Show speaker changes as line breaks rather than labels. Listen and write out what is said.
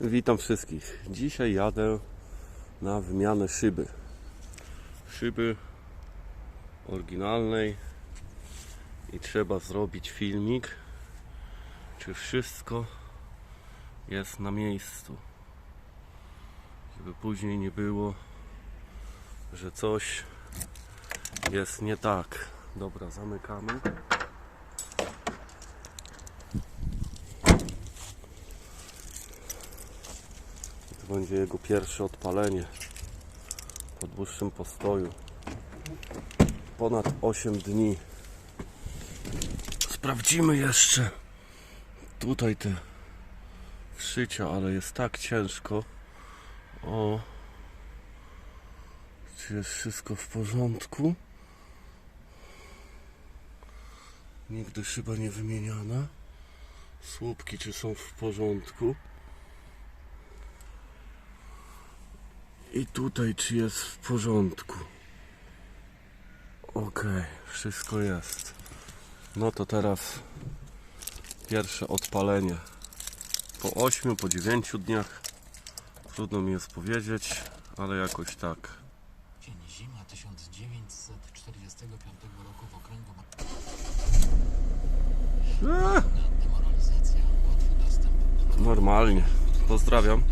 Witam wszystkich. Dzisiaj jadę na wymianę szyby. Szyby oryginalnej i trzeba zrobić filmik, czy wszystko jest na miejscu. Żeby później nie było, że coś jest nie tak. Dobra, zamykamy. To będzie jego pierwsze odpalenie po dłuższym postoju. Ponad 8 dni. Sprawdzimy jeszcze tutaj te wszycia, ale jest tak ciężko. O, czy jest wszystko w porządku? Nigdy szyba nie wymieniana. Słupki czy są w porządku? I tutaj czy jest w porządku? Okej, wszystko jest. No to teraz pierwsze odpalenie. Po 8, po 9 dniach. Trudno mi jest powiedzieć, ale jakoś tak.
Dzień zima 1945 roku w okręgu
Eee, normalnie. Pozdrawiam.